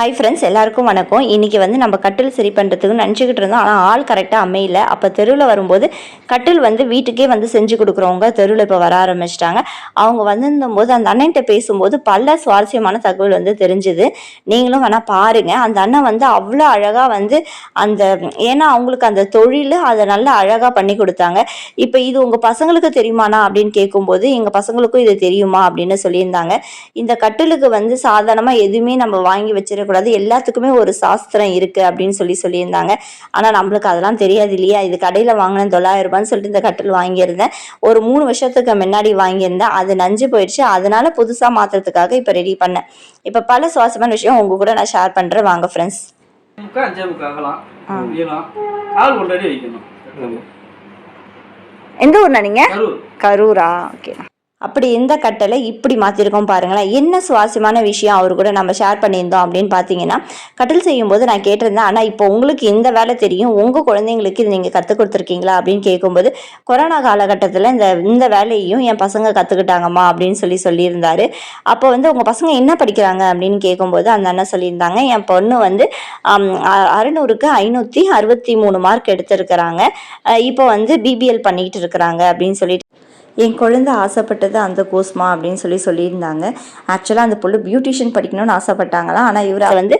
Hi friends எல்லாருக்கும் வணக்கம். இன்றைக்கி வந்து நம்ம கட்டில் சரி பண்ணுறதுக்கு நினச்சிக்கிட்டு இருந்தோம். ஆனால் ஆள் கரெக்டாக அமையல. அப்போ தெருவில் வரும்போது கட்டில் வந்து வீட்டுக்கே வந்து செஞ்சு கொடுக்குறவங்க தெருவில் இப்போ வர ஆரம்பிச்சிட்டாங்க. அவங்க வந்திருந்தபோது அந்த அண்ணன்ட்ட பேசும்போது பல சுவாரஸ்யமான தகவல் வந்து தெரிஞ்சுது. நீங்களும் வேணால் பாருங்கள் அந்த அண்ணன் வந்து அவ்வளோ அழகாக வந்து அந்த ஏன்னா அவங்களுக்கு அந்த தொழில் அதை நல்லா அழகாக பண்ணி கொடுத்தாங்க. இப்போ இது உங்கள் பசங்களுக்கு தெரியுமாண்ணா அப்படின்னு கேட்கும்போது எங்கள் பசங்களுக்கும் இது தெரியுமா அப்படின்னு சொல்லியிருந்தாங்க. இந்த கட்டிலுக்கு வந்து சாதாரணமாக எதுவுமே நம்ம வாங்கி வச்சிருக்க வச்சிடக்கூடாது எல்லாத்துக்குமே ஒரு சாஸ்திரம் இருக்குது அப்படின்னு சொல்லி சொல்லியிருந்தாங்க. ஆனால் நம்மளுக்கு அதெல்லாம் தெரியாது இல்லையா? இது கடையில் வாங்கினேன் தொள்ளாயிரம் ரூபான்னு சொல்லிட்டு இந்த கட்டில் வாங்கியிருந்தேன். ஒரு மூணு வருஷத்துக்கு முன்னாடி வாங்கியிருந்தேன். அது நஞ்சு போயிடுச்சு. அதனால புதுசாக மாற்றுறதுக்காக இப்போ ரெடி பண்ணேன். இப்போ பல சுவாரஸ்யமான விஷயம் உங்க கூட நான் ஷேர் பண்ணுறேன் வாங்க ஃப்ரெண்ட்ஸ் எந்த ஊர்ண்ணா நீங்கள் கரூர். கரூரா? ஓகே. அப்படி இந்த கட்டளை இப்படி மாற்றிருக்கோம் பாருங்களேன். என்ன சுவாரஸ்யமான விஷயம் அவர் கூட நம்ம ஷேர் பண்ணியிருந்தோம் அப்படின்னு பார்த்தீங்கன்னா கட்டில் செய்யும்போது நான் கேட்டிருந்தேன் ஆனால் இப்போ உங்களுக்கு இந்த வேலை தெரியும். உங்கள் குழந்தைங்களுக்கு இது நீங்கள் கற்றுக் கொடுத்துருக்கீங்களா? அப்படின்னு கேட்கும்போது கொரோனா காலகட்டத்தில் இந்த இந்த வேலையையும் என் பசங்க கற்றுக்கிட்டாங்கம்மா அப்படின்னு சொல்லி சொல்லியிருந்தாரு. அப்போ வந்து உங்கள் பசங்க என்ன படிக்கிறாங்க அப்படின்னு கேட்கும்போது அந்த அண்ணன் சொல்லியிருந்தாங்க என் பொண்ணு வந்து அறுநூறுக்கு ஐநூற்றி அறுபத்தி மூணு மார்க் எடுத்திருக்கிறாங்க. இப்போ வந்து பிபிஎல் பண்ணிக்கிட்டு இருக்கிறாங்க அப்படின்னு சொல்லிட்டு என் குழந்தை ஆசைப்பட்டது அந்த கோர்ஸ்மா அப்படின்னு சொல்லி சொல்லியிருந்தாங்க. ஆக்சுவலாக அந்த பொண்ணு பியூட்டிஷியன் படிக்கணும்னு ஆசைப்பட்டாங்களாம். ஆனால் இவர் வந்து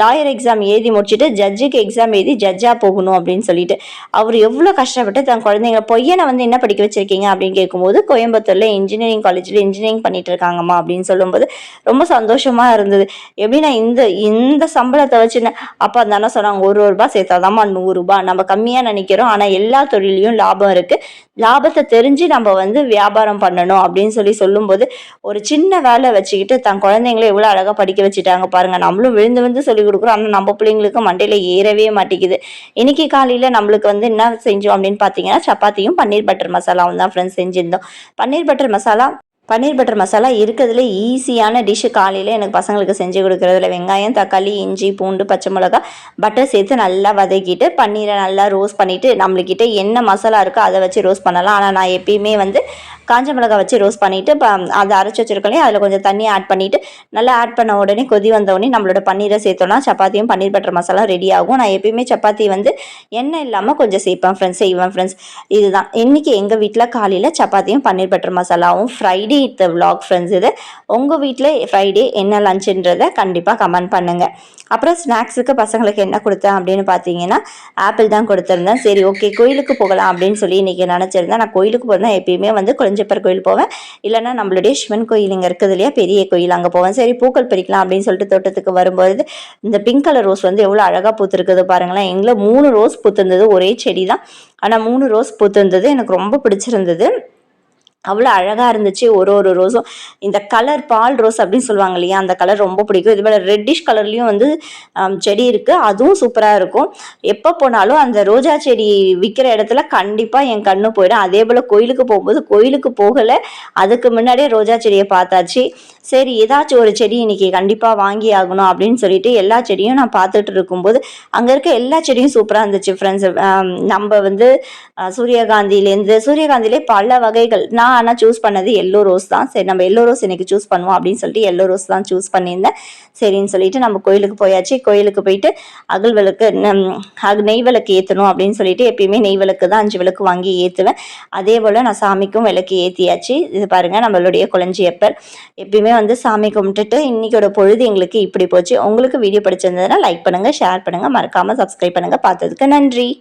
லாயர் எக்ஸாம் எழுதி முடிச்சுட்டு ஜட்ஜுக்கு எக்ஸாம் எழுதி ஜட்ஜாக போகணும் அப்படின்னு சொல்லிட்டு அவர் எவ்வளோ கஷ்டப்பட்டு தன் குழந்தைங்க பொய்யனை வந்து என்ன படிக்க வச்சிருக்கீங்க அப்படின்னு கேட்கும்போது கோயம்புத்தூரில் இன்ஜினியரிங் காலேஜில் இன்ஜினியரிங் பண்ணிட்டு இருக்காங்கம்மா அப்படின்னு சொல்லும்போது ரொம்ப சந்தோஷமாக இருந்தது. எப்படின்னா இந்த இந்த சம்பளத்தை வச்சு அப்பா அப்போ அந்த அண்ணா சொன்னாங்க ஒரு ரூபா சேர்த்தாதாம்மா நூறுரூபா நம்ம கம்மியாக நினைக்கிறோம் ஆனால் எல்லா தொழிலையும் லாபம் இருக்குது லாபத்தை தெரிஞ்சு நம்ம வந்து வியாபாரம் பண்ணணும் அப்படின்னு சொல்லி சொல்லும்போது ஒரு சின்ன வேலை வச்சுக்கிட்டு தன் குழந்தைங்கள எவ்வளோ அழகாக படிக்க வச்சுட்டாங்க பாருங்க. நம்மளும் விழுந்து விழுந்து சொல்லி கொடுக்குறோம். ஆனால் நம்ம பிள்ளைங்களுக்கு மண்டையில் ஏறவே மாட்டேங்குது. இன்னைக்கு காலையில் நம்மளுக்கு வந்து என்ன செஞ்சோம் அப்படின்னு பார்த்தீங்கன்னா சப்பாத்தியும் பன்னீர் பட்டர் மசாலாவும் தான் ஃப்ரெண்ட்ஸ் செஞ்சுருந்தோம். பன்னீர் பட்டர் மசாலா பன்னீர் பட்டர் மசாலா இருக்கிறதுல ஈஸியான டிஷ்ஷு காலையில் எனக்கு பசங்களுக்கு செஞ்சு கொடுக்குறதுல. வெங்காயம் தக்காளி இஞ்சி பூண்டு பச்சை மிளகா பட்டர் சேர்த்து நல்லா வதக்கிட்டு பன்னீரை நல்லா ரோஸ்ட் பண்ணிவிட்டு நம்மளுக்கிட்ட என்ன மசாலா இருக்கோ அதை வச்சு ரோஸ்ட் பண்ணலாம். ஆனால் நான் எப்பயுமே வந்து காஞ்ச மிளகா வச்சு ரோஸ்ட் பண்ணிவிட்டு அதை அரைச்சி வச்சிருக்கோம் அதில் கொஞ்சம் தண்ணி ஆட் பண்ணிவிட்டு நல்லா ஆட் பண்ண உடனே கொதி வந்த உடனே நம்மளோட பன்னீரை சேர்த்தோம்னா சப்பாத்தியும் பன்னீர் பட்டர் மசாலா ரெடி ஆகும். நான் எப்பயுமே சப்பாத்தி வந்து எண்ணெய் இல்லாமல் கொஞ்சம் சேர்ப்பேன் ஃப்ரெண்ட்ஸ் செய்வேன் ஃப்ரெண்ட்ஸ் இதுதான். இன்றைக்கி எங்கள் வீட்டில் காலையில் சப்பாத்தியும் பன்னீர் பட்டர் மசாலாவும் ஃப்ரைடே இத்த vlog ஃப்ரெண்ட்ஸ் இது. உங்கள் வீட்டில் ஃப்ரைடே என்ன லஞ்சுன்றதை கண்டிப்பாக கமெண்ட் பண்ணுங்கள் அப்புறம் ஸ்நாக்ஸுக்கு பசங்களுக்கு என்ன கொடுத்தேன் அப்படின்னு பார்த்தீங்கன்னா ஆப்பிள் தான் கொடுத்துருந்தேன். சரி ஓகே கோயிலுக்கு போகலாம் அப்படின்னு சொல்லி இன்றைக்கி நினச்சிருந்தேன். நான் கோயிலுக்கு போகிறேன் எப்பயுமே வந்து குழஞ்சப்பர் கோயில் போவேன். இல்லைன்னா நம்மளுடைய சிவன் கோயில் இங்கே இருக்குது இல்லையா பெரிய கோயில் அங்கே போவேன். சரி பூக்கள் பறிக்கலாம் அப்படின்னு சொல்லிட்டு தோட்டத்துக்கு வரும்போது இந்த பிங்க் கலர் ரோஸ் வந்து எவ்வளோ அழகாக பூத்துருக்குது பாருங்களேன். எங்களை மூணு ரோஸ் பூத்திருந்தது ஒரே செடி தான் ஆனால் மூணு ரோஸ் பூத்திருந்தது எனக்கு ரொம்ப பிடிச்சிருந்தது. அவ்வளோ அழகாக இருந்துச்சு. ஒரு ஒரு ரோஸும். இந்த கலர் பால் ரோஸ் அப்படின்னு சொல்லுவாங்க இல்லையா? அந்த கலர் ரொம்ப பிடிக்கும். இது போல் ரெட்டிஷ் கலர்லேயும் வந்து செடி இருக்குது அதுவும் சூப்பராக இருக்கும். எப்போ போனாலும் அந்த ரோஜா செடி விற்கிற இடத்துல கண்டிப்பாக என் கண்ணு போயிடும். அதே போல் கோயிலுக்கு போகும்போது கோயிலுக்கு போகலை. அதுக்கு முன்னாடியே ரோஜா செடியை பார்த்தாச்சு. சரி ஏதாச்சும் ஒரு செடி இன்னைக்கு கண்டிப்பாக வாங்கி ஆகணும் அப்படின்னு சொல்லிட்டு எல்லா செடியும் நான் பார்த்துட்டு இருக்கும்போது அங்கே இருக்க எல்லா செடியும் சூப்பராக இருந்துச்சு ஃப்ரெண்ட்ஸ் நம்ம வந்து சூரியகாந்திலேருந்து சூரியகாந்திலே பல வகைகள். நான் ஆனால் சூஸ் பண்ணது எல்லோ ரோஸ் தான். சரி நம்ம எல்லோ ரோஸ் இன்னைக்கு சூஸ் பண்ணுவோம் அப்படின்னு சொல்லிட்டு எல்லோ ரோஸ் தான் சூஸ் பண்ணியிருந்தேன். சரின்னு சொல்லிட்டு நம்ம கோயிலுக்கு போயாச்சு. கோயிலுக்கு போயிட்டு அகல் விளக்கு நம், நெய் விளக்கு ஏற்றணும் அப்படின்னு சொல்லிட்டு எப்பயுமே நெய் விளக்கு தான் அஞ்சு விளக்கு வாங்கி ஏற்றுவேன் அதே போல் நான் சாமிக்கும் விளக்கு ஏற்றியாச்சு இது பாருங்கள் நம்மளுடைய குளஞ்சியப்பர் எப்பயுமே வந்து சாமி கும்பிட்டுட்டு இன்னைக்கோட பொழுது எங்களுக்கு இப்படி போச்சு. உங்களுக்கு வீடியோ பிடிச்சிருந்ததுன்னா லைக் பண்ணுங்கள் ஷேர் பண்ணுங்கள் மறக்காமல் சப்ஸ்கிரைப் பண்ணுங்க. பார்த்ததுக்கு நன்றி.